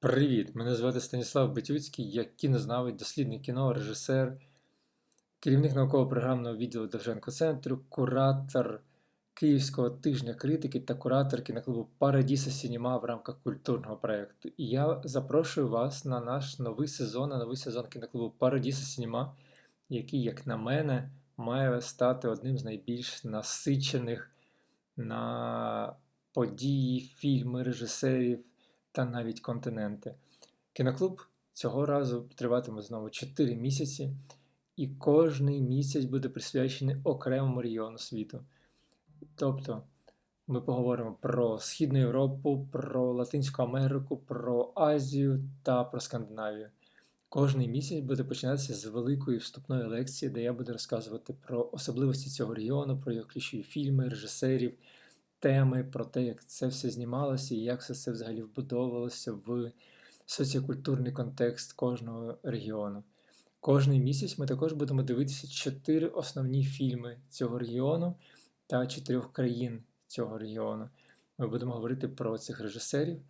Привіт! Мене звати Станіслав Бетюцький, я кінознавець, дослідник кіно, режисер, керівник науково-програмного відділу Довженко центру, куратор Київського тижня критики та куратор кіноклубу Парадіса Сініма в рамках культурного проєкту. І я запрошую вас на наш новий сезон, на новий сезон кіноклубу Парадіса Сініма, який, як на мене, має стати одним з найбільш насичених на події, фільми, режисерів та навіть континенти. Кіноклуб цього разу триватиме знову 4 місяці, і кожний місяць буде присвячений окремому регіону світу. Тобто ми поговоримо про Східну Європу, про Латинську Америку, про Азію та про Скандинавію. Кожний місяць буде починатися з великої вступної лекції, де я буду розказувати про особливості цього регіону, про його ключові фільми, режисерів, теми, про те, як це все знімалося і як все це взагалі вбудовувалося в соціокультурний контекст кожного регіону. Кожний місяць ми також будемо дивитися чотири основні фільми цього регіону та чотирьох країн цього регіону. Ми будемо говорити про цих режисерів,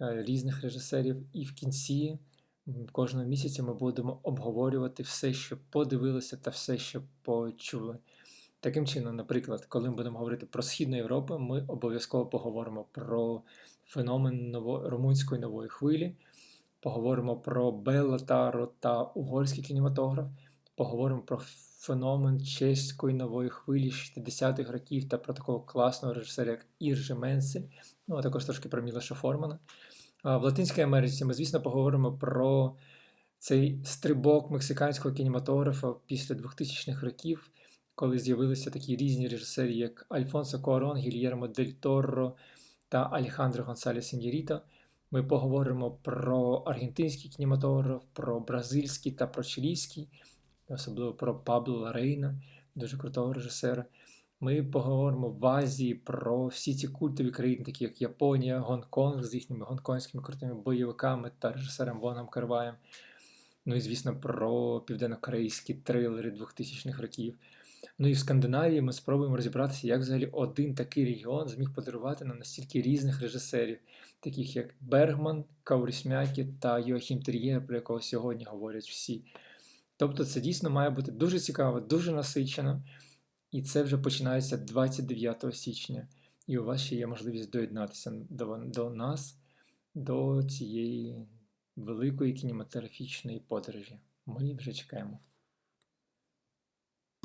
е, різних режисерів, і в кінці кожного місяця ми будемо обговорювати все, що подивилися, та все, що почули. Таким чином, наприклад, коли ми будемо говорити про Східну Європу, ми обов'язково поговоримо про феномен ново... румунської нової хвилі, поговоримо про Белла Таро та угорський кінематограф, поговоримо про феномен чеської нової хвилі 60-х років та про такого класного режисера, як Іржи Менсель, ну а також трошки про Мілоша Формана. В Латинській Америці ми, звісно, поговоримо про цей стрибок мексиканського кінематографа після 2000-х років коли з'явилися такі різні режисери, як Альфонсо Cuarón, Гільєрмо Дель Торро та Алехандро Гонсалес Ін'єріто. Ми поговоримо про аргентинський кінематограф, про бразильський та про чилійський, особливо про Пабло Ларейна, дуже крутого режисера. Ми поговоримо в Азії про всі ці культові країни, такі як Японія, Гонконг з їхніми гонконгськими крутими бойовиками та режисером Воном Карваєм. Ну і, звісно, про південно-корейські трилери 2000-х років. Ну і в Скандинавії ми спробуємо розібратися, як взагалі один такий регіон зміг подарувати нам настільки різних режисерів, таких як Бергман, Каурісмякі та Йоахім Тер'єр, про якого сьогодні говорять всі. Тобто це дійсно має бути дуже цікаво, дуже насичено, і це вже починається 29 січня. І у вас ще є можливість доєднатися до, до нас, до цієї великої кінематографічної подорожі. Ми вже чекаємо.